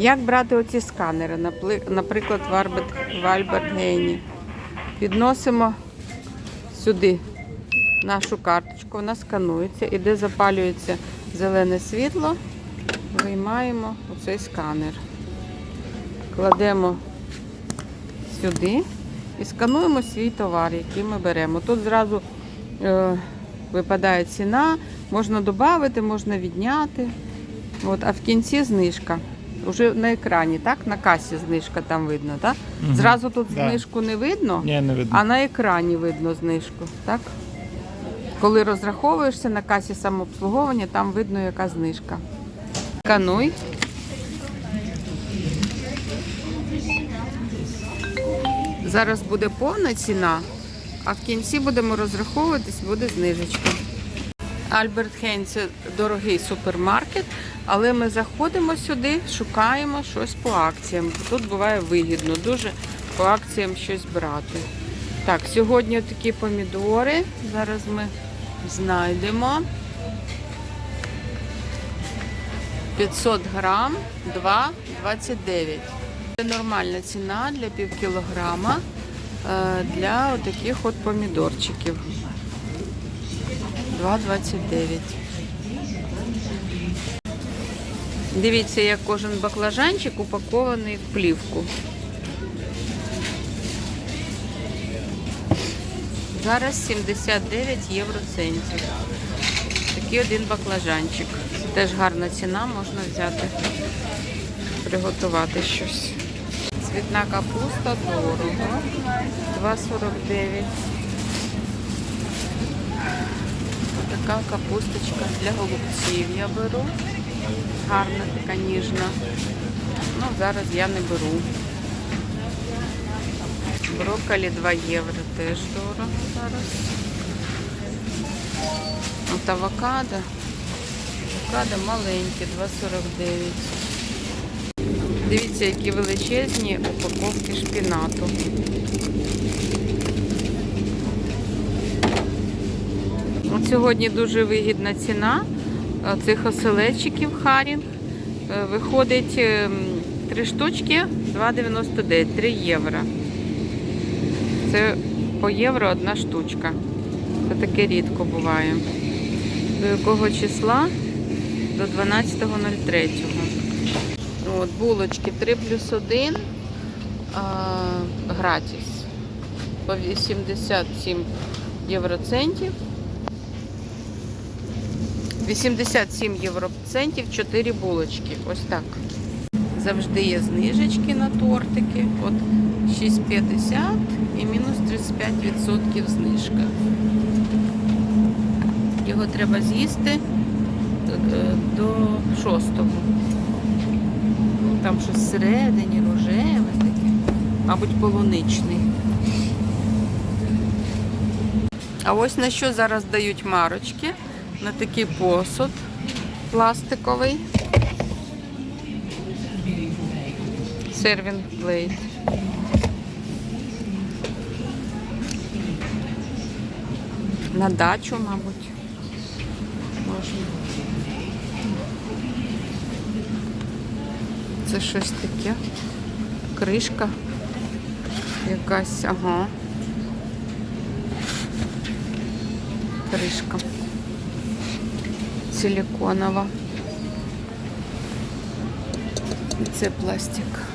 Як брати оці сканери, наприклад, в Альбергейні? Підносимо сюди нашу карточку, вона сканується, і де запалюється зелене світло, виймаємо оцей сканер. Кладемо сюди і скануємо свій товар, який ми беремо. Тут зразу е, випадає ціна, можна додати, можна відняти. От, а в кінці знижка. Уже на екрані, так? На касі знижка там видно, так? Мгм. Зразу тут Да. знижку не видно, Ні, не видно. а на екрані видно знижку, так? Коли розраховуєшся на касі самообслуговування, там видно, яка знижка. Скануй. Зараз буде повна ціна, а в кінці будемо розраховуватись, буде знижечка. Альберт Хейн це дорогий супермаркет, але ми заходимо сюди, шукаємо щось по акціям. Тут буває вигідно, дуже по акціям щось брати. Так, сьогодні такі помідори. Зараз ми знайдемо. 500 грам 2,29. Це нормальна ціна для пів кілограма е, для таких от помідорчиків. 2,29. Дивіться, як кожен баклажанчик упакований в плівку. Зараз 79 євроцентів. Такий один баклажанчик. Теж гарна ціна, можна взяти, приготувати щось. Цвітна капуста дорого. 2,49. Така капусточка для голубців я беру. Гарна така ніжна. Ну, зараз я не беру. Брокколі 2 євро теж дорого зараз. От авокадо. Авокадо маленьке, 2,49. Дивіться, які величезні упаковки шпінату. Сьогодні дуже вигідна ціна цих оселедчиків Харінг. Е, Виходить ем, три штучки 2,99, 3 євро. Це по євро одна штучка. Це таке рідко буває. До якого числа? До 12.03. От, булочки 3 плюс 1 а, гратіс. По 87 євроцентів. 87 євроцентів 4 булочки. Ось так. Завжди є знижечки на тортики. От 6,50 і мінус 35% знижка. Його треба з'їсти е, до 6 Там щось всередині, рожеве таке. Мабуть, полуничний. А ось на що зараз дають марочки? На такий посуд пластиковий. Сервінг плейт. На дачу, мабуть. Можна. Це щось таке. Кришка. Якась, ага. Кришка. Силиконова. І це пластик.